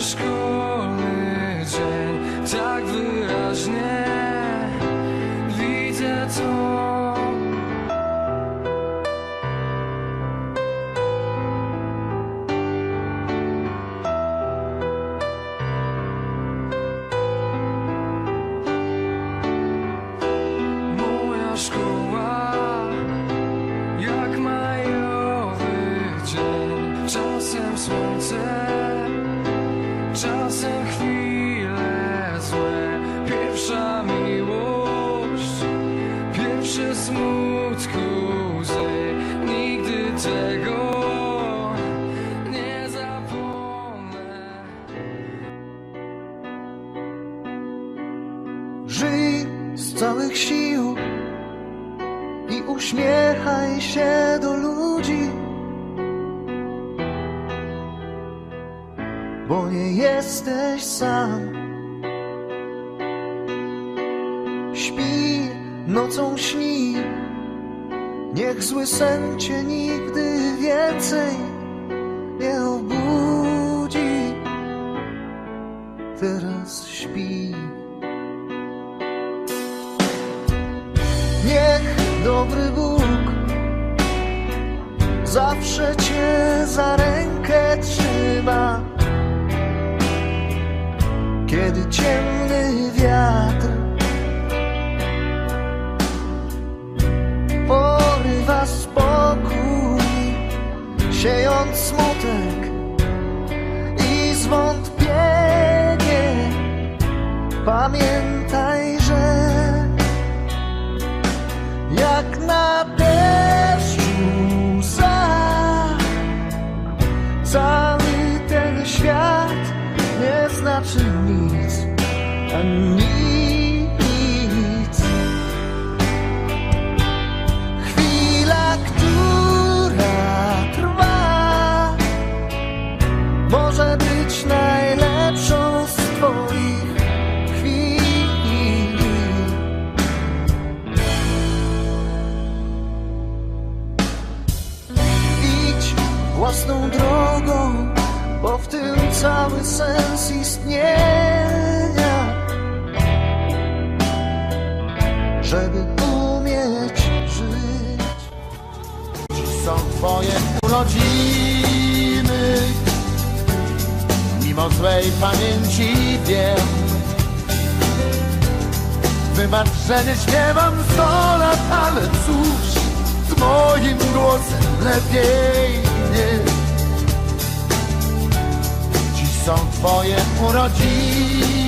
szkolny dzień Tak wyraźnie Widzę to. Moja szkoła czasem chwile złe. Pierwsza miłość, pierwsze smutku łzy. Nigdy tego nie zapomnę. Żyj z całych sił i uśmiechaj się do ludzi, bo nie jesteś sam. Śpi, nocą śni, niech zły sen cię nigdy więcej nie obudzi. Teraz śpi. Niech dobry Bóg zawsze cię za rękę Kiedy ciemny wiatr porywa spokój, siejąc smutek i zwątpienie, pamiętaj, że jak na deszczu łza. Cały własną drogą, bo w tym cały sens istnienia. Żeby umieć żyć. Dziś są twoje urodziny? Mimo złej pamięci wiem. Wybacz, nie śpiewam sto lat, ale cóż Z moim głosem lepiej nie. Dziś są twoje urodziny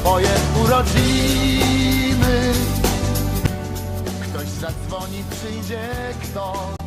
twoje urodziny. Ktoś zadzwoni, przyjdzie ktoś